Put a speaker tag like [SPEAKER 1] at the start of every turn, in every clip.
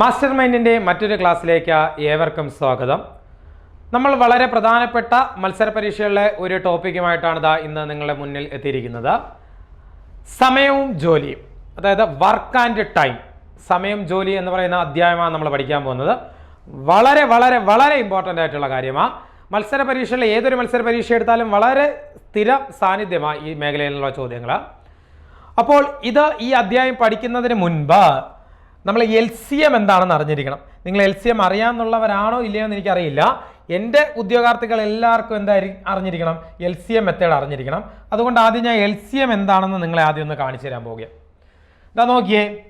[SPEAKER 1] Master മൈൻഡിന്റെ മറ്റൊരു ക്ലാസ്സിലേക്ക് ഏവർക്കും സ്വാഗതം. നമ്മൾ വളരെ പ്രധാനപ്പെട്ട മത്സര പരീക്ഷകളിലെ ഒരു ടോപ്പിക്കുമായിട്ടാണ് ഇതാ ഇന്ന് നിങ്ങളുടെ മുന്നിൽ എത്തിയിരിക്കുന്നത്. സമയവും ജോലിയും അതായത് വർക്ക് ആൻഡ് ടൈം സമയം ജോലി എന്ന് പറയുന്ന അധ്യായമാണ് നമ്മൾ പഠിക്കാൻ പോകുന്നത്. വളരെ വളരെ വളരെ ഇമ്പോർട്ടന്റ് ആയിട്ടുള്ള കാര്യമാണ് മത്സര പരീക്ഷയിൽ ഏതൊരു മത്സര പരീക്ഷ എടുത്താലും വളരെ സ്ഥിര സാന്നിധ്യമാണ് ഈ മേഖലയിലുള്ള ചോദ്യങ്ങൾ അപ്പോൾ ഇത് ഈ അധ്യായം പഠിക്കുന്നതിന് മുൻപ് നമ്മൾ എൽ സി എം എന്താണെന്ന് അറിഞ്ഞിരിക്കണം. നിങ്ങൾ എൽ സി എം അറിയാമെന്നുള്ളവരാണോ ഇല്ലയോ എന്ന് എനിക്കറിയില്ല. എന്റെ ഉദ്യോഗാർത്ഥികൾ എല്ലാവർക്കും എന്തായിരിക്കും അറിഞ്ഞിരിക്കണം. എൽ സി എം മെത്തേഡ് അറിഞ്ഞിരിക്കണം. അതുകൊണ്ട് ആദ്യം ഞാൻ എൽ സി എം എന്താണെന്ന് നിങ്ങളെ ആദ്യം ഒന്ന് കാണിച്ചു തരാൻ പോകുക ഇതാ നോക്കിയേ.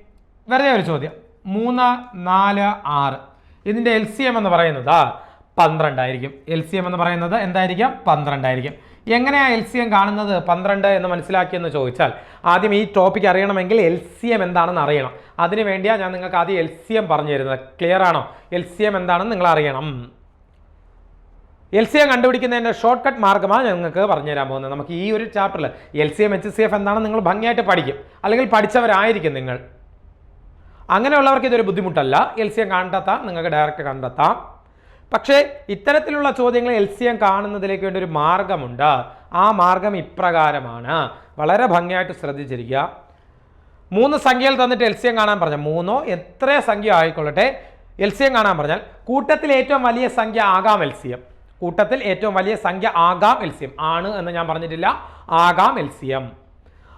[SPEAKER 1] വെറുതെ ഒരു ചോദ്യം. മൂന്ന് നാല് ആറ്. ഇതിന്റെ എൽ സി എം എന്ന് പറയുന്നത് പന്ത്രണ്ടായിരിക്കും. എൽ സി എം എന്ന് പറയുന്നത് എന്തായിരിക്കും? പന്ത്രണ്ടായിരിക്കും. എങ്ങനെയാണ് എൽ സി എം കാണുന്നത് പന്ത്രണ്ട് എന്ന് മനസ്സിലാക്കിയെന്ന് ചോദിച്ചാൽ ആദ്യം ഈ ടോപ്പിക് അറിയണമെങ്കിൽ എൽ സി എം എന്താണെന്ന് അറിയണം. അതിന് വേണ്ടിയാണ് ഞാൻ നിങ്ങൾക്ക് ആദ്യം എൽ സി എം പറഞ്ഞു തരുന്നത് ക്ലിയർ ആണോ? എൽ സി എം എന്താണെന്ന് നിങ്ങൾ അറിയണം. എൽ സി എം കണ്ടുപിടിക്കുന്നതിന്റെ ഷോർട്ട് കട്ട് മാർഗമാണ് നിങ്ങൾക്ക് പറഞ്ഞു തരാൻ പോകുന്നത്. നമുക്ക് ഈ ഒരു ചാപ്റ്ററിൽ L C M H C F എന്താണെന്ന് നിങ്ങൾ ഭംഗിയായിട്ട് പഠിക്കും. അല്ലെങ്കിൽ പഠിച്ചവരായിരിക്കും നിങ്ങൾ. അങ്ങനെയുള്ളവർക്ക് ഇതൊരു ബുദ്ധിമുട്ടല്ല. എൽ സി എം കണ്ടെത്താം. നിങ്ങൾക്ക് ഡയറക്റ്റ് കണ്ടെത്താം. പക്ഷേ ഇത്തരത്തിലുള്ള ചോദ്യങ്ങൾ എൽ സി എം കാണുന്നതിലേക്ക് വേണ്ടി ഒരു മാർഗമുണ്ട്. ആ മാർഗം ഇപ്രകാരമാണ്. വളരെ ഭംഗിയായിട്ട് ശ്രദ്ധിച്ചിരിക്കുക. മൂന്ന് സംഖ്യകൾ തന്നിട്ട് എൽ സി എം കാണാൻ പറഞ്ഞാൽ മൂന്നോ? എത്ര സംഖ്യ ആയിക്കൊള്ളട്ടെ. എൽ സി എം കാണാൻ പറഞ്ഞാൽ കൂട്ടത്തിൽ ഏറ്റവും വലിയ സംഖ്യ ആകാം എൽ സി എം കൂട്ടത്തിൽ ഏറ്റവും വലിയ സംഖ്യ ആകാം എൽ സി എം ആണ് എന്ന് ഞാൻ പറഞ്ഞിട്ടില്ല. ആകാം എൽ സി എം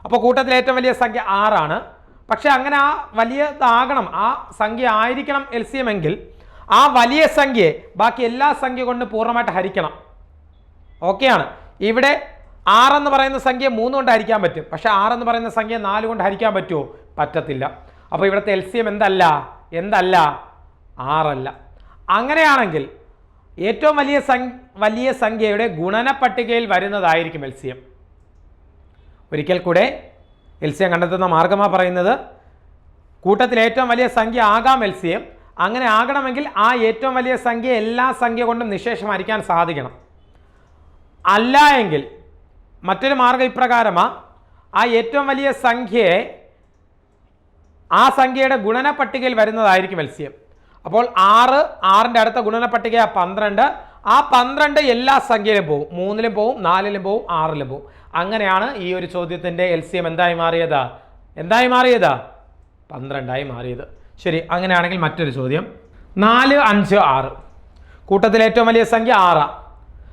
[SPEAKER 1] അപ്പോൾ കൂട്ടത്തിൽ ഏറ്റവും വലിയ സംഖ്യ ആറാണ്. പക്ഷേ അങ്ങനെ ആ വലിയതാകണം ആ സംഖ്യ ആയിരിക്കണം എൽ സി എം എങ്കിൽ ആ വലിയ സംഖ്യയെ ബാക്കി എല്ലാ സംഖ്യ കൊണ്ട് പൂർണമായിട്ട് ഹരിക്കണം. ഓക്കെയാണ് ഇവിടെ ആറെന്ന് പറയുന്ന സംഖ്യ മൂന്ന് കൊണ്ട് ഹരിക്കാൻ പറ്റും. പക്ഷേ ആറെന്ന് പറയുന്ന സംഖ്യ നാല് കൊണ്ട് ഹരിക്കാൻ പറ്റുമോ? പറ്റത്തില്ല. അപ്പോൾ ഇവിടുത്തെ എൽ സി എം എന്തല്ല? എന്തല്ല? ആറല്ല അങ്ങനെയാണെങ്കിൽ ഏറ്റവും വലിയ സം വലിയ സംഖ്യയുടെ ഗുണന പട്ടികയിൽ വരുന്നതായിരിക്കും എൽ സി എം ഒരിക്കൽ കൂടെ എൽ സി എം കണ്ടെത്തുന്ന മാർഗമാണ് പറയുന്നത് കൂട്ടത്തിൽ ഏറ്റവും വലിയ സംഖ്യ ആകാം എൽ സി എം അങ്ങനെ ആകണമെങ്കിൽ ആ ഏറ്റവും വലിയ സംഖ്യ എല്ലാ സംഖ്യ കൊണ്ടും നിശേഷമായിരിക്കാൻ സാധിക്കണം. അല്ല എങ്കിൽ മറ്റൊരു മാർഗം ഇപ്രകാരമാണ് ആ ഏറ്റവും വലിയ സംഖ്യയെ ആ സംഖ്യയുടെ ഗുണന പട്ടികയിൽ വരുന്നതായിരിക്കും എൽ അപ്പോൾ ആറ് ആറിന്റെ അടുത്ത ഗുണന പട്ടിക പന്ത്രണ്ട്. ആ പന്ത്രണ്ട് എല്ലാ സംഖ്യയിലും പോവും. മൂന്നിലും പോവും നാലിലും പോവും ആറിലും പോവും. അങ്ങനെയാണ് ഈ ഒരു ചോദ്യത്തിന്റെ എൽ സി എം എന്തായി മാറിയത്? എന്തായി മാറിയത്? പന്ത്രണ്ടായി മാറിയത്. ശരി അങ്ങനെയാണെങ്കിൽ മറ്റൊരു ചോദ്യം. നാല് അഞ്ച് ആറ്. കൂട്ടത്തിൽ ഏറ്റവും വലിയ സംഖ്യ ആറാണ്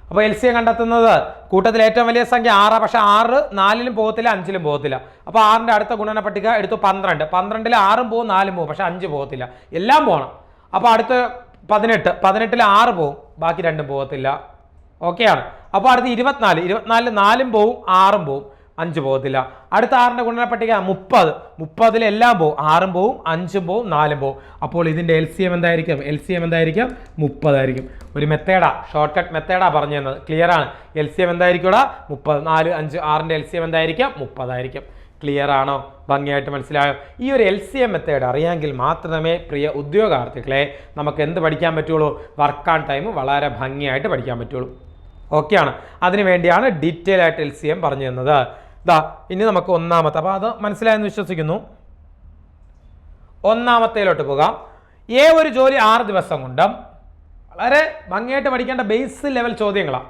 [SPEAKER 1] അപ്പോൾ എൽ സി കണ്ടെത്തുന്നത് കൂട്ടത്തിൽ ഏറ്റവും വലിയ സംഖ്യ ആറാണ് പക്ഷേ ആറ് നാലിലും പോകത്തില്ല അഞ്ചിലും പോകത്തില്ല. അപ്പോൾ ആറിന്റെ അടുത്ത ഗുണന പട്ടിക എടുത്തു പന്ത്രണ്ട്. പന്ത്രണ്ടിൽ ആറും പോകും നാലും പോകും പക്ഷേ അഞ്ച് പോകത്തില്ല. എല്ലാം പോകണം അപ്പോൾ അടുത്ത പതിനെട്ട്. പതിനെട്ടിൽ ആറ് പോകും ബാക്കി രണ്ടും പോകത്തില്ല. ഓക്കെയാണ്. അപ്പോൾ അടുത്ത് ഇരുപത്തിനാല്. ഇരുപത്തിനാലിൽ നാലും പോവും ആറും പോവും. അഞ്ച് പോകത്തില്ല. അടുത്ത ആറിന്റെ ഗുണന പട്ടിക മുപ്പത്. മുപ്പതിൽ എല്ലാം പോവും. ആറും പോവും അഞ്ചും പോവും നാലും പോവും. അപ്പോൾ ഇതിന്റെ എൽ സി എം എന്തായിരിക്കും? എൽ സി എം എന്തായിരിക്കും മുപ്പതായിരിക്കും ഒരു മെത്തേഡാ. ഷോർട്ട് കട്ട് മെത്തേഡാ പറഞ്ഞു തന്നത് ക്ലിയർ ആണ്. എൽ സി എം എന്തായിരിക്കും മുപ്പത്. നാല് അഞ്ച് ആറിന്റെ എൽ സി എം എന്തായിരിക്കും മുപ്പതായിരിക്കും ക്ലിയർ ആണോ? ഭംഗിയായിട്ട് മനസ്സിലായോ? ഈ ഒരു എൽ സി എം മെത്തേഡ് അറിയാമെങ്കിൽ മാത്രമേ പ്രിയ ഉദ്യോഗാർത്ഥികളെ നമുക്ക് എന്ത് പഠിക്കാൻ പറ്റുള്ളൂ? വർക്ക് ആൺ ടൈം വളരെ ഭംഗിയായിട്ട് പഠിക്കാൻ പറ്റുള്ളൂ. ഓക്കെയാണ്. അതിനു വേണ്ടിയാണ് ഡീറ്റെയിൽ ആയിട്ട് എൽ സി എം പറഞ്ഞു തന്നത് ഇതാ ഇനി നമുക്ക് ഒന്നാമത്തെ അപ്പോൾ അത് മനസ്സിലായെന്ന് വിശ്വസിക്കുന്നു. ഒന്നാമത്തേലോട്ട് പോകാം. ഏ ഒരു ജോലി ആറ് ദിവസം കൊണ്ട് വളരെ ഭംഗിയായിട്ട് പഠിക്കേണ്ട ബേസ് ലെവൽ ചോദ്യങ്ങളാണ്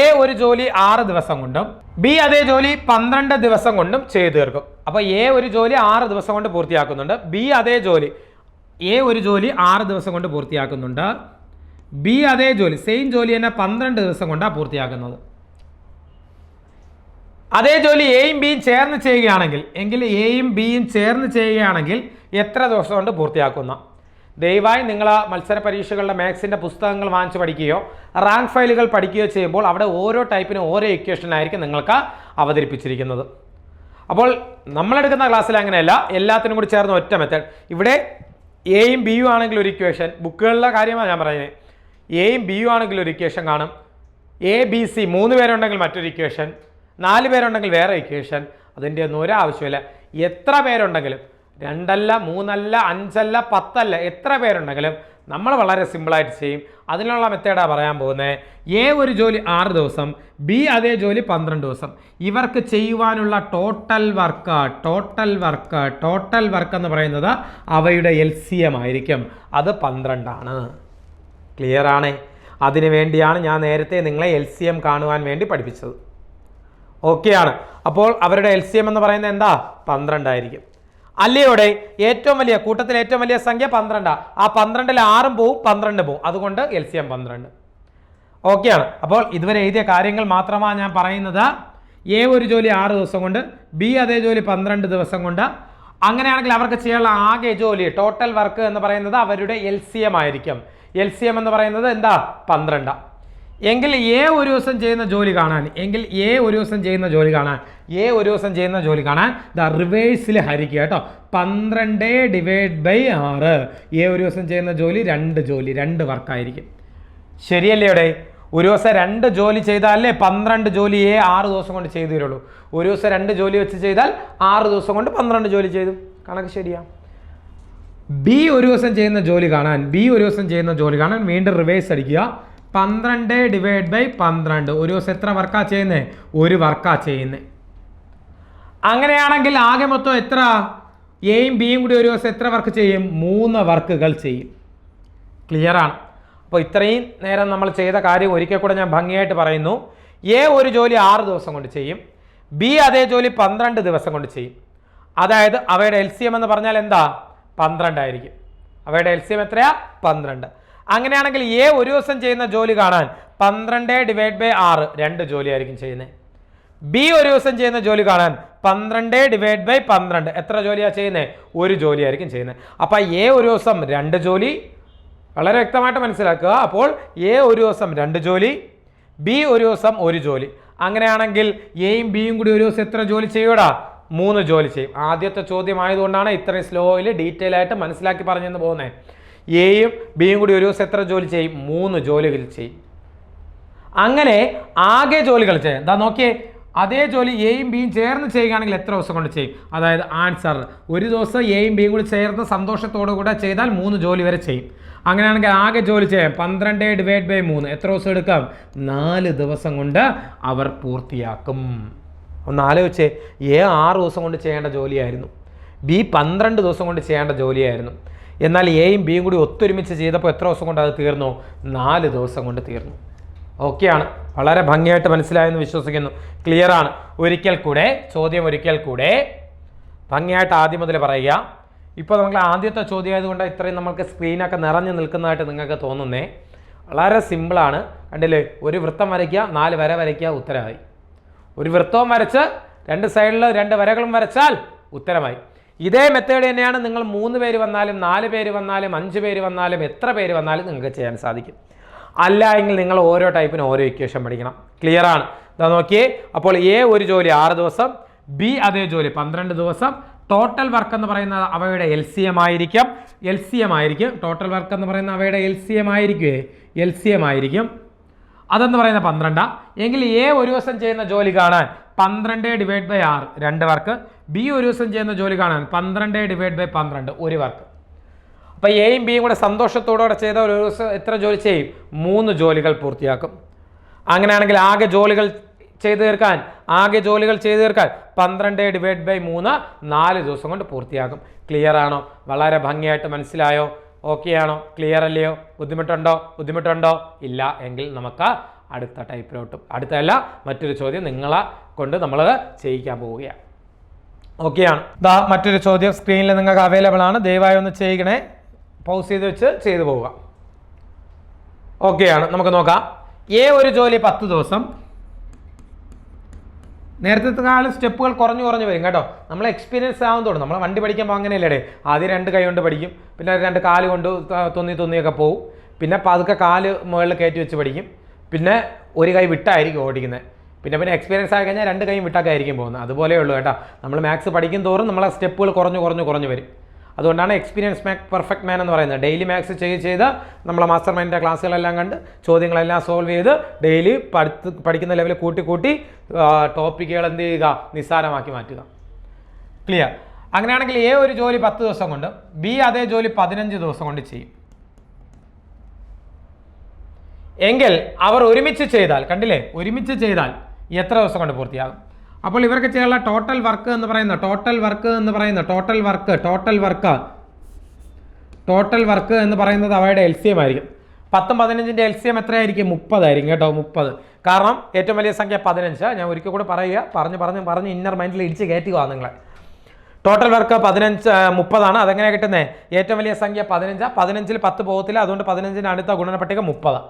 [SPEAKER 1] എ ഒരു ജോലി ആറ് ദിവസം കൊണ്ടും ബി അതേ ജോലി പന്ത്രണ്ട് ദിവസം കൊണ്ടും ചെയ്തു തീർക്കും. അപ്പോൾ എ ഒരു ജോലി ആറ് ദിവസം കൊണ്ട് പൂർത്തിയാക്കുന്നുണ്ട്. ബി അതേ ജോലി എ ഒരു ജോലി ആറ് ദിവസം കൊണ്ട് പൂർത്തിയാക്കുന്നുണ്ട്. ബി അതേ ജോലി സെയിം ജോലി തന്നെ പന്ത്രണ്ട് ദിവസം കൊണ്ടാണ് പൂർത്തിയാക്കുന്നത്. അതേ ജോലി എയും ബിയും ചേർന്ന് ചെയ്യുകയാണെങ്കിൽ എങ്കിൽ എയും ബിയും ചേർന്ന് ചെയ്യുകയാണെങ്കിൽ എത്ര ദിവസം കൊണ്ട് പൂർത്തിയാക്കുന്ന? ദയവായി നിങ്ങൾ ആ മത്സര പരീക്ഷകളുടെ മാത്സിന്റെ പുസ്തകങ്ങൾ വാങ്ങിച്ച് പഠിക്കുകയോ റാങ്ക് ഫയലുകൾ പഠിക്കുകയോ ചെയ്യുമ്പോൾ അവിടെ ഓരോ ടൈപ്പിനും ഓരോ ഇക്വേഷനായിരിക്കും നിങ്ങൾക്ക് അവതരിപ്പിച്ചിരിക്കുന്നത്. അപ്പോൾ നമ്മളെടുക്കുന്ന ക്ലാസ്സിൽ അങ്ങനെയല്ല എല്ലാത്തിനും കൂടി ചേർന്ന് ഒറ്റ മെത്തേഡ് ഇവിടെ എയും ബിയും ആണെങ്കിൽ ഒരു ഇക്വേഷൻ ബുക്കുകളിലെ കാര്യമാണ് ഞാൻ പറയുന്നത് എയും ബിയും ആണെങ്കിൽ ഒരു ഇക്വേഷൻ കാണും. എ ബി സി മൂന്ന് പേരുണ്ടെങ്കിൽ മറ്റൊരു ഇക്വേഷൻ നാല് പേരുണ്ടെങ്കിൽ വേറെ ഇക്വേഷൻ അതിന്റെ ഒന്നും ഒരു ആവശ്യമില്ല എത്ര പേരുണ്ടെങ്കിലും രണ്ടല്ല മൂന്നല്ല അഞ്ചല്ല പത്തല്ല എത്ര പേരുണ്ടെങ്കിലും നമ്മൾ വളരെ സിമ്പിളായിട്ട് ചെയ്യും. അതിനുള്ള മെത്തേഡാണ് പറയാൻ പോകുന്നത് എ ഒരു ജോലി ആറ് ദിവസം ബി അതേ ജോലി പന്ത്രണ്ട് ദിവസം. ഇവർക്ക് ചെയ്യുവാനുള്ള total work total work total work എന്ന് പറയുന്നത് അവയുടെ എൽ സി എം ആയിരിക്കും. അത് പന്ത്രണ്ടാണ്. ക്ലിയർ അതിനു വേണ്ടിയാണ് ഞാൻ നേരത്തെ നിങ്ങളെ എൽ സി എം കാണുവാൻ വേണ്ടി പഠിപ്പിച്ചത്. ഓക്കെയാണ് അപ്പോൾ അവരുടെ എൽ സി എം എന്ന് പറയുന്നത് എന്താ? പന്ത്രണ്ടായിരിക്കും. അല്ലയോടെ ഏറ്റവും വലിയ കൂട്ടത്തിൽ ഏറ്റവും വലിയ സംഖ്യ പന്ത്രണ്ടാണ് ആ പന്ത്രണ്ടിൽ ആറും പോവും പന്ത്രണ്ട് പോവും. അതുകൊണ്ട് എൽ സി എം പന്ത്രണ്ട്. ഓക്കെയാണ്. അപ്പോൾ ഇതുവരെ എഴുതിയ കാര്യങ്ങൾ മാത്രമാണ് ഞാൻ പറയുന്നത്. എ ഒരു ജോലി ആറ് ദിവസം കൊണ്ട് ബി അതേ ജോലി പന്ത്രണ്ട് ദിവസം കൊണ്ട്. അങ്ങനെയാണെങ്കിൽ അവർക്ക് ചെയ്യാനുള്ള ആകെ ജോലി ടോട്ടൽ വർക്ക് എന്ന് പറയുന്നത് അവരുടെ എൽ സി എം ആയിരിക്കും. എൽ സി എം എന്ന് പറയുന്നത് എന്താ? പന്ത്രണ്ട്. എങ്കിൽ എ ഒരു ദിവസം ചെയ്യുന്ന ജോലി കാണാൻ എങ്കിൽ എ ഒരു ദിവസം ചെയ്യുന്ന ജോലി കാണാൻ എ ഒരു ദിവസം ചെയ്യുന്ന ജോലി കാണാൻ ദ റിവേഴ്സിൽ ഹരിക്കുക കേട്ടോ. പന്ത്രണ്ട് ഡിവൈഡ് ബൈ ആറ്. എ ഒരു ദിവസം ചെയ്യുന്ന ജോലി രണ്ട് ജോലി രണ്ട് വർക്കായിരിക്കും ശരിയല്ലേ ഇവിടെ? ഒരു ദിവസം രണ്ട് ജോലി ചെയ്താലേ പന്ത്രണ്ട് ജോലി എ ആറ് ദിവസം കൊണ്ട് ചെയ്തു തരുള്ളൂ ഒരു ദിവസം രണ്ട് ജോലി വെച്ച് ചെയ്താൽ ആറ് ദിവസം കൊണ്ട് പന്ത്രണ്ട് ജോലി ചെയ്തു. കണക്ക് ശരിയാ. ബി ഒരു ദിവസം ചെയ്യുന്ന ജോലി കാണാൻ ബി ഒരു ദിവസം ചെയ്യുന്ന ജോലി കാണാൻ വീണ്ടും റിവേഴ്സ് അടിക്കുക. പന്ത്രണ്ട് ഡിവൈഡ് ബൈ പന്ത്രണ്ട്. ഒരു ദിവസം എത്ര വർക്കാ ചെയ്യുന്നത് ഒരു വർക്കാ ചെയ്യുന്നത് അങ്ങനെയാണെങ്കിൽ ആകെ മൊത്തം എത്ര? എയും ബിയും കൂടി ഒരു ദിവസം എത്ര വർക്ക് ചെയ്യും? മൂന്ന് വർക്കുകൾ ചെയ്യും. ക്ലിയറാണ് അപ്പോൾ ഇത്രയും നേരം നമ്മൾ ചെയ്ത കാര്യം ഒരിക്കൽ കൂടെ ഞാൻ ഭംഗിയായിട്ട് പറയുന്നു. എ ഒരു ജോലി ആറ് ദിവസം കൊണ്ട് ചെയ്യും. ബി അതേ ജോലി പന്ത്രണ്ട് ദിവസം കൊണ്ട് ചെയ്യും. അതായത് അവയുടെ എൽ സി എം എന്ന് പറഞ്ഞാൽ എന്താ? പന്ത്രണ്ടായിരിക്കും. അവയുടെ എൽ സി എം എത്രയാ? പന്ത്രണ്ട്. അങ്ങനെയാണെങ്കിൽ എ ഒരു ദിവസം ചെയ്യുന്ന ജോലി കാണാൻ പന്ത്രണ്ട് ഡിവൈഡ് ബൈ ആറ് രണ്ട് ജോലിയായിരിക്കും ചെയ്യുന്നത് ബി ഒരു ദിവസം ചെയ്യുന്ന ജോലി കാണാൻ പന്ത്രണ്ട് ഡിവൈഡ് ബൈ പന്ത്രണ്ട് എത്ര ജോലിയാണ് ചെയ്യുന്നത് ഒരു ജോലി ആയിരിക്കും ചെയ്യുന്നത് അപ്പോൾ എ ഒരു ദിവസം രണ്ട് ജോലി. വളരെ വ്യക്തമായിട്ട് മനസ്സിലാക്കുക. അപ്പോൾ എ ഒരു ദിവസം രണ്ട് ജോലി ബി ഒരു ദിവസം ഒരു ജോലി. അങ്ങനെയാണെങ്കിൽ എയും ബിയും കൂടി ഒരു ദിവസം എത്ര ജോലി ചെയ്യൂടാ മൂന്ന് ജോലി ചെയ്യും. ആദ്യത്തെ ചോദ്യമായതുകൊണ്ടാണ് ഇത്രയും സ്ലോയിൽ ഡീറ്റെയിൽ ആയിട്ട് മനസ്സിലാക്കി പറഞ്ഞെന്ന് പോകുന്നത് എയും ബിയും കൂടി ഒരു ദിവസം എത്ര ജോലി ചെയ്യും? മൂന്ന് ജോലികൾ ചെയ്യും. അങ്ങനെ ആകെ ജോലികൾ ചെയ്യും. എന്താ നോക്കിയേ അതേ ജോലി എയും ബിയും ചേർന്ന് ചെയ്യുകയാണെങ്കിൽ എത്ര ദിവസം കൊണ്ട് ചെയ്യും? അതായത് ആൻസർ ഒരു ദിവസം എയും ബിയും കൂടി ചേർന്ന് സന്തോഷത്തോടു കൂടെ ചെയ്താൽ മൂന്ന് ജോലി വരെ ചെയ്യും. അങ്ങനെയാണെങ്കിൽ ആകെ ജോലി ചെയ്യാം. പന്ത്രണ്ട് ഡിവൈഡ് ബൈ മൂന്ന്. എത്ര ദിവസം എടുക്കാം? നാല് ദിവസം കൊണ്ട് അവർ പൂർത്തിയാക്കും. ഒന്ന് ആലോചിച്ചേ എ ആറ് ദിവസം കൊണ്ട് ചെയ്യേണ്ട ജോലിയായിരുന്നു. ബി പന്ത്രണ്ട് ദിവസം കൊണ്ട് ചെയ്യേണ്ട ജോലിയായിരുന്നു. എന്നാൽ എയും ബിയും കൂടി ഒത്തൊരുമിച്ച് ചെയ്തപ്പോൾ എത്ര ദിവസം കൊണ്ട് അത് തീർന്നു? നാല് ദിവസം കൊണ്ട് തീർന്നു. ഓക്കെയാണ് വളരെ ഭംഗിയായിട്ട് മനസ്സിലായെന്ന് വിശ്വസിക്കുന്നു. ക്ലിയർ ആണ്. ഒരിക്കൽ കൂടെ ചോദ്യം ഒരിക്കൽ കൂടെ ഭംഗിയായിട്ട് ആദ്യം മുതൽ പറയുക. ഇപ്പോൾ നമുക്ക് ആദ്യത്തെ ചോദ്യം ആയതുകൊണ്ട് ഇത്രയും നമുക്ക് സ്ക്രീനൊക്കെ നിറഞ്ഞു നിൽക്കുന്നതായിട്ട് നിങ്ങൾക്ക് തോന്നുന്നേ. വളരെ സിമ്പിളാണ് കണ്ടില്ലേ? ഒരു വൃത്തം വരയ്ക്കുക നാല് വര വരയ്ക്കുക ഉത്തരമായി. ഒരു വൃത്തവും വരച്ച് രണ്ട് സൈഡിൽ രണ്ട് വരകളും വരച്ചാൽ ഉത്തരമായി. ഇതേ മെത്തേഡ് തന്നെയാണ് നിങ്ങൾ മൂന്ന് പേര് വന്നാലും നാല് പേര് വന്നാലും അഞ്ച് പേര് വന്നാലും എത്ര പേര് വന്നാലും നിങ്ങൾക്ക് ചെയ്യാൻ സാധിക്കും. അല്ല എങ്കിൽ നിങ്ങൾ ഓരോ ടൈപ്പിനും ഓരോ ഇക്വേഷൻ പഠിക്കണം. ക്ലിയർ ആണ്? ഇതാ നോക്കിയേ. അപ്പോൾ എ ഒരു ജോലി ആറ് ദിവസം ബി അതേ ജോലി പന്ത്രണ്ട് ദിവസം. ടോട്ടൽ വർക്ക് എന്ന് പറയുന്നത് അവയുടെ എൽ സി എം ആയിരിക്കും. എൽ സി എം ആയിരിക്കും. ടോട്ടൽ വർക്ക് എന്ന് പറയുന്നത് അവയുടെ എൽ സി എം ആയിരിക്കുമേ എൽ സി എം ആയിരിക്കും. അതെന്ന് പറയുന്ന പന്ത്രണ്ടാ. എങ്കിൽ എ ഒരു ദിവസം ചെയ്യുന്ന ജോലി കാണാൻ പന്ത്രണ്ട് ഡിവൈഡ് ബൈ ആറ് രണ്ട് വർക്ക്. ബി ഒരു ദിവസം ചെയ്യുന്ന ജോലി കാണാൻ പന്ത്രണ്ട് ഡിവൈഡ് ബൈ പന്ത്രണ്ട് ഒരു വർക്ക്. അപ്പോൾ എയും ബിയും കൂടെ സന്തോഷത്തോടെ ചെയ്ത ഒരു ദിവസം എത്ര ജോലി ചെയ്യും? മൂന്ന് ജോലികൾ പൂർത്തിയാക്കും. അങ്ങനെയാണെങ്കിൽ ആകെ ജോലികൾ ചെയ്തു തീർക്കാൻ ആകെ ജോലികൾ ചെയ്തു തീർക്കാൻ പന്ത്രണ്ട് ഡിവൈഡ് ബൈ മൂന്ന് നാല് ദിവസം കൊണ്ട് പൂർത്തിയാക്കും. ക്ലിയർ ആണോ? വളരെ ഭംഗിയായിട്ട് മനസ്സിലായോ? ഓക്കെ ആണോ? ക്ലിയർ അല്ലയോ? ബുദ്ധിമുട്ടുണ്ടോ? ബുദ്ധിമുട്ടുണ്ടോ? ഇല്ല. എങ്കിൽ നമുക്ക് അടുത്ത ടൈപ്പിലോട്ടും. അടുത്തല്ല മറ്റൊരു ചോദ്യം നിങ്ങളെ കൊണ്ട് നമ്മൾ ചെയ്യിക്കാൻ പോവുകയാണ്. ഓക്കെയാണ് ദാ മറ്റൊരു ചോദ്യം സ്ക്രീനിൽ നിങ്ങൾക്ക് അവൈലബിൾ ആണ്. ദയവായി ഒന്ന് ചെയ്യണേ പൗസ് ചെയ്ത് വെച്ച് ചെയ്തു പോവുക. ഓക്കെയാണ് നമുക്ക് നോക്കാം. എ ഒരു ജോലി പത്ത് ദിവസം. നേരത്തെ കാലം സ്റ്റെപ്പുകൾ കുറഞ്ഞു കുറഞ്ഞു വരും കേട്ടോ. നമ്മൾ എക്സ്പീരിയൻസ് ആവും തോന്നും നമ്മൾ വണ്ടി പഠിക്കാൻ പഠിക്കുമ്പോൾ അങ്ങനെയല്ലേ ആദ്യം രണ്ട് കൈ കൊണ്ട് പഠിക്കും. പിന്നെ രണ്ട് കാൽ കൊണ്ട് തൊന്നി തൊന്നിയൊക്കെ പോവും. പിന്നെ പതുക്കെ കാൽ മുകളിൽ കയറ്റി വെച്ച് പഠിക്കും. പിന്നെ ഒരു കൈ വിട്ടായിരിക്കും ഓടിക്കുന്നത്. പിന്നെ പിന്നെ എക്സ്പീരിയൻസ് ആയി കഴിഞ്ഞാൽ രണ്ട് കൈയും വിട്ടൊക്കെ ആയിരിക്കും പോകുന്നത്. അതുപോലെ ഉള്ളൂ കേട്ടോ. നമ്മൾ മാത്സ് പഠിക്കും തോറും നമ്മളെ സ്റ്റെപ്പുകൾ കുറഞ്ഞു കുറഞ്ഞു കുറഞ്ഞു വരും. അതുകൊണ്ടാണ് എക്സ്പീരിയൻസ് മാക് പെർഫെക്റ്റ് മാൻ എന്ന് പറയുന്നത്. ഡെയിലി മാത്സ് ചെയ്ത് ചെയ്ത് നമ്മളെ മാസ്റ്റർ മൈൻഡിന്റെ ക്ലാസ്സുകളെല്ലാം കണ്ട് ചോദ്യങ്ങളെല്ലാം സോൾവ് ചെയ്ത് ഡെയിലി പഠിത്ത് പഠിക്കുന്ന ലെവലിൽ കൂട്ടി കൂട്ടി ടോപ്പിക്കുകൾ എന്ത് ചെയ്യുക? നിസ്സാരമാക്കി മാറ്റുക. ക്ലിയർ അങ്ങനെയാണെങ്കിൽ എ ഒരു ജോലി പത്ത് ദിവസം കൊണ്ട് ബി അതേ ജോലി പതിനഞ്ച് ദിവസം കൊണ്ട് ചെയ്യും. എങ്കിൽ അവർ ഒരുമിച്ച് ചെയ്താൽ കണ്ടില്ലേ? ഒരുമിച്ച് ചെയ്താൽ എത്ര ദിവസം കൊണ്ട് പൂർത്തിയാകും? അപ്പോൾ ഇവർക്ക് ചെയ്യാനുള്ള ടോട്ടൽ വർക്ക് എന്ന് പറയുന്ന ടോട്ടൽ വർക്ക് എന്ന് പറയുന്ന total work total work total work എന്ന് പറയുന്നത് അവയുടെ എൽ സി എം ആയിരിക്കും. പത്തും പതിനഞ്ചിന്റെ എൽ സി എം എത്രയായിരിക്കും? മുപ്പതായിരിക്കും കേട്ടോ മുപ്പത്. കാരണം ഏറ്റവും വലിയ സംഖ്യ പതിനഞ്ച്. ഞാൻ ഒരിക്കൽ കൂടെ പറയുക പറഞ്ഞ് പറഞ്ഞ് പറഞ്ഞ് ഇന്നർ മൈൻഡിൽ ഇടിച്ച് കയറ്റുക നിങ്ങളെ. ടോട്ടൽ വർക്ക് പതിനഞ്ച് മുപ്പതാണ്. അതെങ്ങനെ കിട്ടുന്നത് ഏറ്റവും വലിയ സംഖ്യ പതിനഞ്ച്. പതിനഞ്ചിൽ പത്ത് പോകത്തില്ല. അതുകൊണ്ട് പതിനഞ്ചിന് അടുത്ത ഗുണന പട്ടിക മുപ്പതാണ്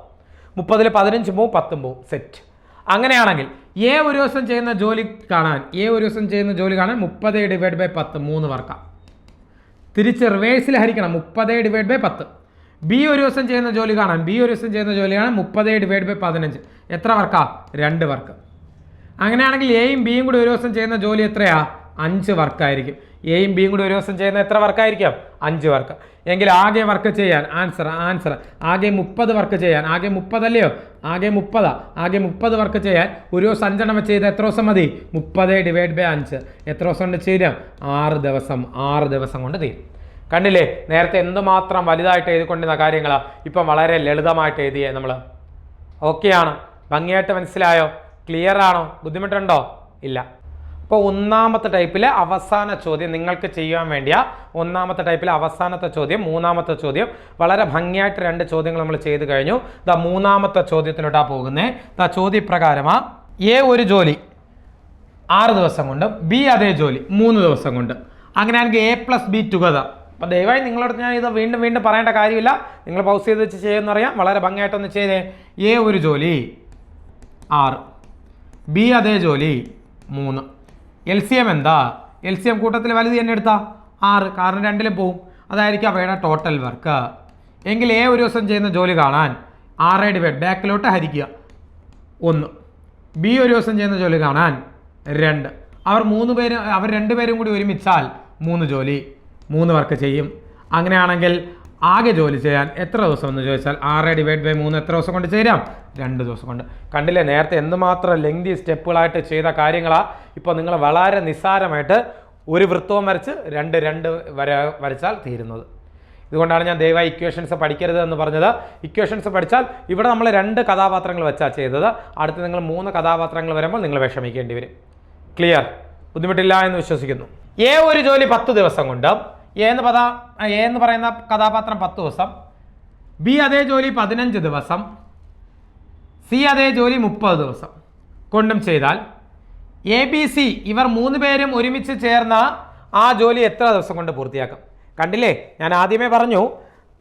[SPEAKER 1] മുപ്പതിൽ പതിനഞ്ച് പോവും പത്തും പോവും. സെറ്റ് അങ്ങനെയാണെങ്കിൽ എ ഒരു ദിവസം ചെയ്യുന്ന ജോലി കാണാൻ എ ഒരു ദിവസം ചെയ്യുന്ന ജോലി കാണാൻ മുപ്പത് ഡിവൈഡ് ബൈ പത്ത് മൂന്ന് വർക്കാം. തിരിച്ച് റിവേഴ്സിൽ ഹരിക്കണം മുപ്പത് ഡിവൈഡ് ബൈ പത്ത്. ബി ഒരു ദിവസം ചെയ്യുന്ന ജോലി കാണാൻ ബി ഒരു ദിവസം ചെയ്യുന്ന ജോലി കാണാൻ മുപ്പത് ഡിവൈഡ് ബൈ പതിനഞ്ച്. എത്ര വർക്കാ? രണ്ട് വർക്ക്. അങ്ങനെയാണെങ്കിൽ എയും ബിയും കൂടി ഒരു ദിവസം ചെയ്യുന്ന ജോലി എത്രയാ? അഞ്ച് വർക്കായിരിക്കും. എയും ബിയും കൂടി ഒരു ദിവസം ചെയ്യുന്ന എത്ര വർക്കായിരിക്കാം? അഞ്ച് വർക്ക്. എങ്കിൽ ആകെ വർക്ക് ചെയ്യാൻ ആൻസർ ആൻസർ ആകെ മുപ്പത് വർക്ക് ചെയ്യാൻ. ആകെ മുപ്പതല്ലയോ? ആകെ മുപ്പതാ. ആകെ മുപ്പത് വർക്ക് ചെയ്യാൻ ഒരു ദിവസം അഞ്ചെണ്ണം വെച്ച് ചെയ്ത് എത്ര ദിവസം മതി? മുപ്പത് ഡിവൈഡ് ബൈ അഞ്ച്. എത്ര ദിവസം കൊണ്ട് ചെയ്യാം ആറ് ദിവസം. ആറ് ദിവസം കൊണ്ട് തീരും. കണ്ടില്ലേ? നേരത്തെ എന്തുമാത്രം വലുതായിട്ട് എഴുതിക്കൊണ്ടിരുന്ന കാര്യങ്ങളാണ് ഇപ്പം വളരെ ലളിതമായിട്ട് എഴുതിയേ നമ്മൾ ഓക്കെയാണ് ഭംഗിയായിട്ട് മനസ്സിലായോ? ക്ലിയർ ആണോ? ബുദ്ധിമുട്ടുണ്ടോ? ഇല്ല. അപ്പോൾ ഒന്നാമത്തെ ടൈപ്പിലെ അവസാന ചോദ്യം നിങ്ങൾക്ക് ചെയ്യാൻ വേണ്ടിയ. ഒന്നാമത്തെ ടൈപ്പിലെ അവസാനത്തെ ചോദ്യം മൂന്നാമത്തെ ചോദ്യം. വളരെ ഭംഗിയായിട്ട് രണ്ട് ചോദ്യങ്ങൾ നമ്മൾ ചെയ്ത് കഴിഞ്ഞു. ദാ മൂന്നാമത്തെ ചോദ്യത്തിലോട്ടാണ് പോകുന്നത് ദാ ചോദ്യപ്രകാരമാ. എ ഒരു ജോലി ആറ് ദിവസം കൊണ്ട് ബി അതേ ജോലി മൂന്ന് ദിവസം കൊണ്ട്. അങ്ങനെ അങ്ങനെയാണെങ്കിൽ എ പ്ലസ് ബി ടുഗദർ. അപ്പം ദയവായി നിങ്ങളോട് ഞാൻ ഇത് വീണ്ടും വീണ്ടും പറയേണ്ട കാര്യമില്ല. നിങ്ങൾ പൗസ് ചെയ്ത് വെച്ച് ചെയ്യുമെന്നറിയാം. വളരെ ഭംഗിയായിട്ടൊന്ന് ചെയ്തേ. എ ഒരു ജോലി ആറ്. ബി അതേ ജോലി മൂന്ന്. എൽ സി എം എന്താ? എൽ സി എം കൂട്ടത്തിൽ വലുത് തന്നെ എടുത്താ? ആറ്. കാരണം രണ്ടിലും പോവും. അതായിരിക്കും അവയുടെ ടോട്ടൽ വർക്ക് എങ്കിൽ എ ഒരു ദിവസം ചെയ്യുന്ന ജോലി കാണാൻ ആറ് ഡിവൈഡ് ബാക്കിലോട്ട് ഹരിക്കുക. ഒന്ന്. ബി ഒരു ദിവസം ചെയ്യുന്ന ജോലി കാണാൻ രണ്ട്. അവർ മൂന്ന് പേര് അവർ രണ്ടുപേരും കൂടി ഒരുമിച്ചാൽ മൂന്ന് ജോലി മൂന്ന് വർക്ക് ചെയ്യും. അങ്ങനെയാണെങ്കിൽ ആകെ ജോലി ചെയ്യാൻ എത്ര ദിവസം എന്ന് ചോദിച്ചാൽ ആറ് ഡിവൈഡ് ബൈ മൂന്ന് എത്ര ദിവസം കൊണ്ട് ചേരാം? രണ്ട് ദിവസം കൊണ്ട്. കണ്ടില്ലേ? നേരത്തെ എന്തുമാത്രം ലെങ്തി സ്റ്റെപ്പുകളായിട്ട് ചെയ്ത കാര്യങ്ങളാണ് ഇപ്പോൾ നിങ്ങൾ വളരെ നിസ്സാരമായിട്ട് ഒരു വൃത്തവും വരച്ച് രണ്ട് രണ്ട് വര വരച്ചാൽ തീരുന്നത്. ഇതുകൊണ്ടാണ് ഞാൻ ദയവായി ഇക്വേഷൻസ് പഠിക്കരുത് എന്ന് പറഞ്ഞത്. ഇക്വേഷൻസ് പഠിച്ചാൽ ഇവിടെ നമ്മൾ രണ്ട് കഥാപാത്രങ്ങൾ വെച്ചാൽ ചെയ്തത്. അടുത്ത് നിങ്ങൾ മൂന്ന് കഥാപാത്രങ്ങൾ വരുമ്പോൾ നിങ്ങൾ വിഷമിക്കേണ്ടി വരും. ക്ലിയർ ബുദ്ധിമുട്ടില്ല എന്ന് വിശ്വസിക്കുന്നു. ഏ ഒരു ജോലി പത്ത് ദിവസം കൊണ്ട് എ എന്ന് പദ എ എന്ന് പറയുന്ന കഥാപാത്രം പത്ത് ദിവസം. ബി അതേ ജോലി പതിനഞ്ച് ദിവസം. സി അതേ ജോലി മുപ്പത് ദിവസം. കൊണ്ടും ചെയ്താൽ എ ബി സി ഇവർ മൂന്ന് പേരും ഒരുമിച്ച് ചേർന്ന ആ ജോലി എത്ര ദിവസം കൊണ്ട് പൂർത്തിയാക്കും? കണ്ടില്ലേ? ഞാൻ ആദ്യമേ പറഞ്ഞു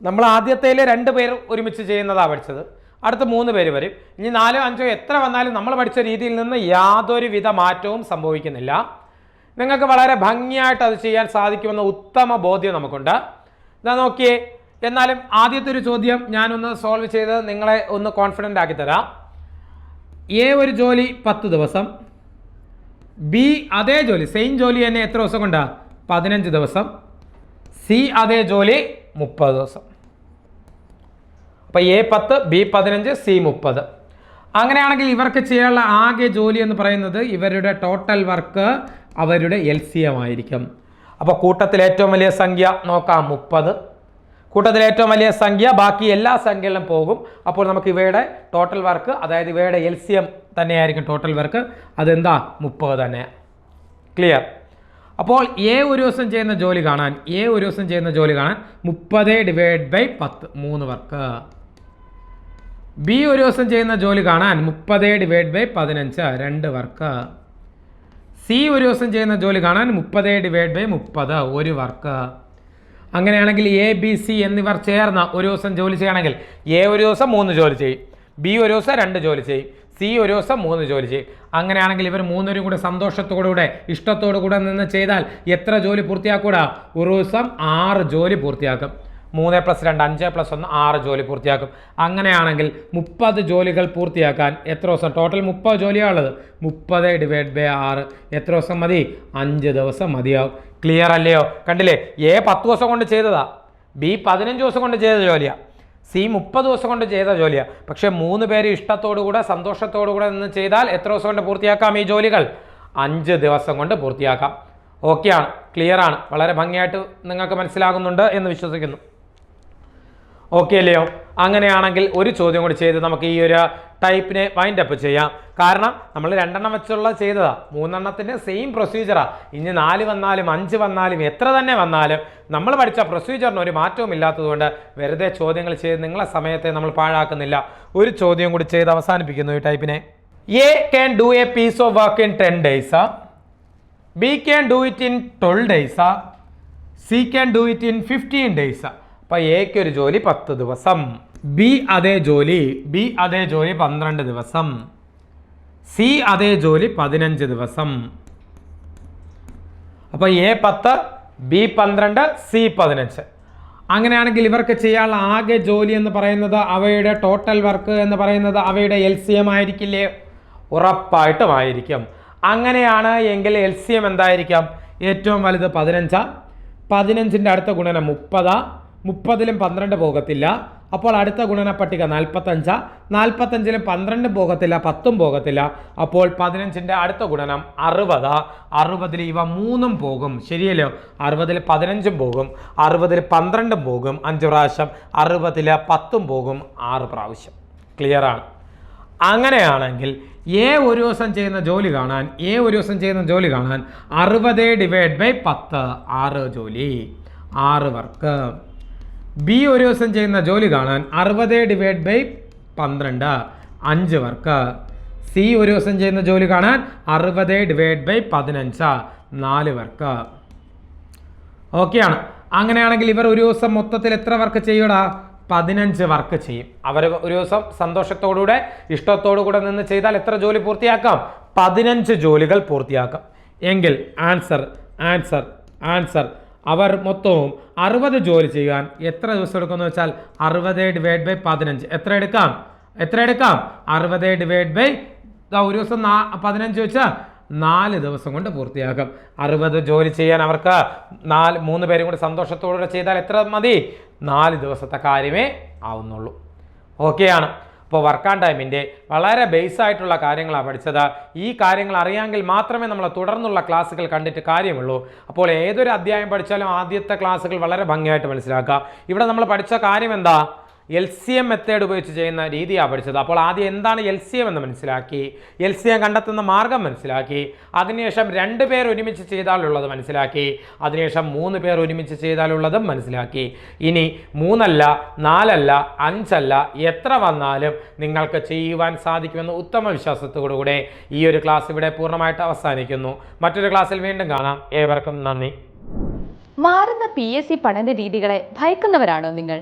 [SPEAKER 1] നമ്മൾ ആദ്യത്തേലെ രണ്ട് പേർ ഒരുമിച്ച് ചെയ്യുന്നതാണ് പഠിച്ചത്. അടുത്ത മൂന്ന് പേര് വരും. ഇനി നാലോ അഞ്ചോ എത്ര വന്നാലും നമ്മൾ പഠിച്ച രീതിയിൽ നിന്ന് യാതൊരുവിധ മാറ്റവും സംഭവിക്കുന്നില്ല. നിങ്ങൾക്ക് വളരെ ഭംഗിയായിട്ട് അത് ചെയ്യാൻ സാധിക്കുമെന്ന ഉത്തമ ബോധ്യം നമുക്കുണ്ട്. ഇതാ നോക്കിയേ എന്നാലും ആദ്യത്തെ ഒരു ചോദ്യം ഞാനൊന്ന് സോൾവ് ചെയ്ത് നിങ്ങളെ ഒന്ന് കോൺഫിഡന്റ് ആക്കി തരാം. എ ഒരു ജോലി പത്ത് ദിവസം. ബി അതേ ജോലി സെയിം ജോലി തന്നെ എത്ര ദിവസം കൊണ്ടാ? പതിനഞ്ച് ദിവസം. സി അതേ ജോലി മുപ്പത് ദിവസം. അപ്പോൾ എ പത്ത് ബി പതിനഞ്ച് സി മുപ്പത്. അങ്ങനെയാണെങ്കിൽ ഇവർക്ക് ചെയ്യാനുള്ള ആകെ ജോലി എന്ന് പറയുന്നത് ഇവരുടെ ടോട്ടൽ വർക്ക് അവരുടെ എൽ സി എം ആയിരിക്കും അപ്പോൾ കൂട്ടത്തിൽ ഏറ്റവും വലിയ സംഖ്യ നോക്കാം മുപ്പത്. കൂട്ടത്തിൽ ഏറ്റവും വലിയ സംഖ്യ ബാക്കി എല്ലാ സംഖ്യകളിലും പോകും. അപ്പോൾ നമുക്ക് ഇവയുടെ ടോട്ടൽ വർക്ക് അതായത് ഇവയുടെ എൽ സി എം തന്നെയായിരിക്കും ടോട്ടൽ വർക്ക് അതെന്താ? മുപ്പത് തന്നെ. ക്ലിയർ അപ്പോൾ എ ഒരു ദിവസം ചെയ്യുന്ന ജോലി കാണാൻ എ ഒരു ദിവസം ചെയ്യുന്ന ജോലി കാണാൻ മുപ്പത് ഡിവൈഡ് ബൈ പത്ത് മൂന്ന് വർക്ക് ബി ഒരു ദിവസം ചെയ്യുന്ന ജോലി കാണാൻ മുപ്പത് ഡിവൈഡ് ബൈ പതിനഞ്ച് രണ്ട് വർക്ക് സി ഒരു ദിവസം ചെയ്യുന്ന ജോലി കാണാൻ മുപ്പത് ഡിവൈഡ് ബൈ മുപ്പത് ഒരു വർക്ക്. അങ്ങനെയാണെങ്കിൽ എ ബി സി എന്നിവർ ചേർന്ന് ഒരു ദിവസം ജോലി ചെയ്യണമെങ്കിൽ എ ഒരു ദിവസം മൂന്ന് ജോലി ചെയ്യും ബി ഒരു ദിവസം രണ്ട് ജോലി ചെയ്യും സി ഒരു ദിവസം മൂന്ന് ജോലി ചെയ്യും. അങ്ങനെയാണെങ്കിൽ ഇവർ മൂന്നുപേരും കൂടെ സന്തോഷത്തോടുകൂടെ ഇഷ്ടത്തോടു കൂടെ നിന്ന് ചെയ്താൽ എത്ര ജോലി പൂർത്തിയാക്കൂടാ? ഒരു ദിവസം ആറ് ജോലി പൂർത്തിയാക്കും. മൂന്ന് പ്ലസ് രണ്ട് അഞ്ച് പ്ലസ് ഒന്ന് ആറ് ജോലി പൂർത്തിയാക്കും. അങ്ങനെയാണെങ്കിൽ മുപ്പത് ജോലികൾ പൂർത്തിയാക്കാൻ എത്ര ദിവസം? ടോട്ടൽ മുപ്പത് ജോലിയാണുള്ളത് മുപ്പത് ഡിവൈഡ് ബൈ ആറ്. എത്ര ദിവസം മതി? അഞ്ച് ദിവസം മതിയാവും. ക്ലിയർ അല്ലയോ? കണ്ടില്ലേ? എ പത്ത് ദിവസം കൊണ്ട് ചെയ്തതാ. ബി പതിനഞ്ച് ദിവസം കൊണ്ട് ചെയ്ത ജോലിയാണ് സി മുപ്പത് ദിവസം കൊണ്ട് ചെയ്ത ജോലിയാണ് പക്ഷേ മൂന്ന് പേര് ഇഷ്ടത്തോടു കൂടെ സന്തോഷത്തോടു കൂടെ നിന്ന് ചെയ്താൽ എത്ര ദിവസം കൊണ്ട് പൂർത്തിയാക്കാം ഈ ജോലികൾ? അഞ്ച് ദിവസം കൊണ്ട് പൂർത്തിയാക്കാം. ഓക്കെയാണ് ക്ലിയർ ആണ്. വളരെ ഭംഗിയായിട്ട് നിങ്ങൾക്ക് മനസ്സിലാകുന്നുണ്ട് എന്ന് വിശ്വസിക്കുന്നു. ഓക്കെ അല്ലയോ അങ്ങനെയാണെങ്കിൽ ഒരു ചോദ്യം കൂടി ചെയ്ത് നമുക്ക് ഈ ഒരു ടൈപ്പിനെ വൈൻഡ് അപ്പ് ചെയ്യാം. കാരണം നമ്മൾ രണ്ടെണ്ണം വെച്ചുള്ള ചെയ്തതാ. മൂന്നെണ്ണത്തിന്റെ സെയിം പ്രൊസീജിയറാണ് ഇനി നാല് വന്നാലും അഞ്ച് വന്നാലും എത്ര തന്നെ വന്നാലും നമ്മൾ പഠിച്ച പ്രൊസീജിയറിന് ഒരു മാറ്റവും ഇല്ലാത്തതുകൊണ്ട് വെറുതെ ചോദ്യങ്ങൾ ചെയ്ത് നിങ്ങളെ സമയത്തെ നമ്മൾ പാഴാക്കുന്നില്ല. ഒരു ചോദ്യം കൂടി ചെയ്ത് അവസാനിപ്പിക്കുന്നു ഈ ടൈപ്പിനെ A can do a piece of work in ten days B can do it in twelve days C can do it in fifteen days അപ്പോൾ എക്ക് ഒരു ജോലി പത്ത് ദിവസം. ബി അതേ ജോലി ബി അതേ ജോലി പന്ത്രണ്ട് ദിവസം. സി അതേ ജോലി പതിനഞ്ച് ദിവസം. അപ്പോൾ എ പത്ത് ബി പന്ത്രണ്ട് സി പതിനഞ്ച്. അങ്ങനെയാണെങ്കിൽ ഇവർക്ക് ചെയ്യാനുള്ള ആകെ ജോലി എന്ന് പറയുന്നത് അവയുടെ ടോട്ടൽ വർക്ക് എന്ന് പറയുന്നത് അവയുടെ എൽ സി എം ആയിരിക്കില്ലേ? ഉറപ്പായിട്ടും ആയിരിക്കും. അങ്ങനെയാണ് എങ്കിൽ എൽ സി എം എന്തായിരിക്കാം? ഏറ്റവും വലുത് പതിനഞ്ചാ. പതിനഞ്ചിന്റെ അടുത്ത ഗുണനം മുപ്പതാ. മുപ്പതിലും പന്ത്രണ്ട് പോകത്തില്ല. അപ്പോൾ അടുത്ത ഗുണന പട്ടിക നാൽപ്പത്തഞ്ചാ. നാൽപ്പത്തഞ്ചിലും പന്ത്രണ്ടും പോകത്തില്ല പത്തും പോകത്തില്ല. അപ്പോൾ പതിനഞ്ചിന്റെ അടുത്ത ഗുണനം അറുപതാ. അറുപതിൽ ഇവ മൂന്നും പോകും. ശരിയല്ലോ? അറുപതിൽ പതിനഞ്ചും പോകും. അറുപതിൽ പന്ത്രണ്ടും പോകും അഞ്ച് പ്രാവശ്യം. അറുപതിൽ പത്തും പോകും ആറ് പ്രാവശ്യം. ക്ലിയറാണ് അങ്ങനെയാണെങ്കിൽ എ ഒരു ദിവസം ചെയ്യുന്ന ജോലി കാണാൻ എ ഒരു ദിവസം ചെയ്യുന്ന ജോലി കാണാൻ അറുപത് ഡിവൈഡ് ബൈ പത്ത്. ആറ് ജോലി. ആറ് വർക്ക്. ബി ഒരു ദിവസം ചെയ്യുന്ന ജോലി കാണാൻ അറുപത് ഡിവൈഡ് ബൈ പന്ത്രണ്ട് അഞ്ച് വർക്ക്. സി ഒരു ദിവസം ചെയ്യുന്ന ജോലി കാണാൻ അറുപത് ഡിവൈഡ് ബൈ പതിനഞ്ച് നാല് വർക്ക്. ഓക്കെയാണ് അങ്ങനെയാണെങ്കിൽ ഇവർ ഒരു ദിവസം മൊത്തത്തിൽ എത്ര വർക്ക് ചെയ്യൂടാ? പതിനഞ്ച് വർക്ക് ചെയ്യും. അവർ ഒരു ദിവസം സന്തോഷത്തോടുകൂടെ ഇഷ്ടത്തോടുകൂടെ നിന്ന് ചെയ്താൽ എത്ര ജോലി പൂർത്തിയാക്കാം? പതിനഞ്ച് ജോലികൾ പൂർത്തിയാക്കാം. എങ്കിൽ ആൻസർ ആൻസർ ആൻസർ. അവർ മൊത്തവും അറുപത് ജോലി ചെയ്യാൻ എത്ര ദിവസം എടുക്കുമെന്ന് വെച്ചാൽ അറുപത് ഡിവൈഡ് ബൈ പതിനഞ്ച്. എത്ര എടുക്കാം? എത്ര എടുക്കാം? അറുപത് ഡിവൈഡ് ബൈ ഒരു ദിവസം നാ പതിനഞ്ച് വെച്ചാൽ നാല് ദിവസം കൊണ്ട് പൂർത്തിയാക്കും. അറുപത് ജോലി ചെയ്യാൻ അവർക്ക് നാല് മൂന്ന് പേരും കൂടി സന്തോഷത്തോടെ ചെയ്താൽ എത്ര മതി? നാല് ദിവസത്തെ കാര്യമേ ആവുന്നുള്ളൂ. ഓക്കെയാണ്. അപ്പോൾ വർക്ക് ആൻഡ് ടൈമിന്റെ വളരെ ബേസ് ആയിട്ടുള്ള കാര്യങ്ങളാണ് പഠിച്ചത്. ഈ കാര്യങ്ങൾ അറിയാമെങ്കിൽ മാത്രമേ നമ്മൾ തുടർന്നുള്ള ക്ലാസ്സുകൾ കണ്ടിട്ട് കാര്യമുള്ളൂ. അപ്പോൾ ഏതൊരു അധ്യായം പഠിച്ചാലും ആദ്യത്തെ ക്ലാസ്സുകൾ വളരെ ഭംഗിയായിട്ട് മനസ്സിലാക്കുക. ഇവിടെ നമ്മൾ പഠിച്ച കാര്യം എന്താ? എൽ സി എം മെത്തേഡ് ഉപയോഗിച്ച് ചെയ്യുന്ന രീതിയാണ് പഠിച്ചത്. അപ്പോൾ ആദ്യം എന്താണ് എൽ സി എം എന്ന് മനസ്സിലാക്കി. എൽ സി എം കണ്ടെത്തുന്ന മാർഗം മനസ്സിലാക്കി. അതിനുശേഷം രണ്ട് പേർ ഒരുമിച്ച് ചെയ്താലുള്ളത് മനസ്സിലാക്കി. അതിനുശേഷം മൂന്ന് പേർ ഒരുമിച്ച് ചെയ്താലുള്ളതും മനസ്സിലാക്കി. ഇനി മൂന്നല്ല നാലല്ല അഞ്ചല്ല എത്ര വന്നാലും നിങ്ങൾക്ക് ചെയ്യുവാൻ സാധിക്കുമെന്ന് ഉത്തമ വിശ്വാസത്തോടുകൂടെ ഈ ഒരു ക്ലാസ് ഇവിടെ പൂർണമായിട്ട് അവസാനിക്കുന്നു. മറ്റൊരു ക്ലാസ്സിൽ വീണ്ടും കാണാം. ഏവർക്കും നന്ദി.
[SPEAKER 2] മാറുന്ന പി എസ് സി പഠന രീതികളെ ഭയക്കുന്നവരാണോ നിങ്ങൾ?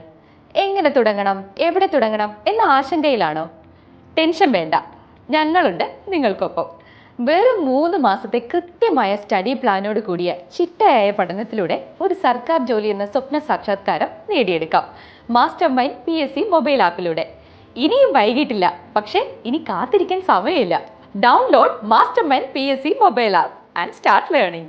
[SPEAKER 2] എങ്ങനെ തുടങ്ങണം? എവിടെ തുടങ്ങണം? എന്ന ആശങ്കയിലാണോ? ടെൻഷൻ വേണ്ട. ഞങ്ങളുണ്ട് നിങ്ങൾക്കൊപ്പം. വെറും മൂന്ന് മാസത്തെ കൃത്യമായ സ്റ്റഡി പ്ലാനോട് കൂടിയ ചിട്ടയായ പഠനത്തിലൂടെ ഒരു സർക്കാർ ജോലി എന്ന സ്വപ്ന സാക്ഷാത്കാരം നേടിയെടുക്കാം. Master mind P S C mobile ആപ്പിലൂടെ. ഇനിയും വൈകിട്ടില്ല. പക്ഷേ ഇനി കാത്തിരിക്കാൻ സമയമില്ല. Download master mind P S C mobile app and start learning.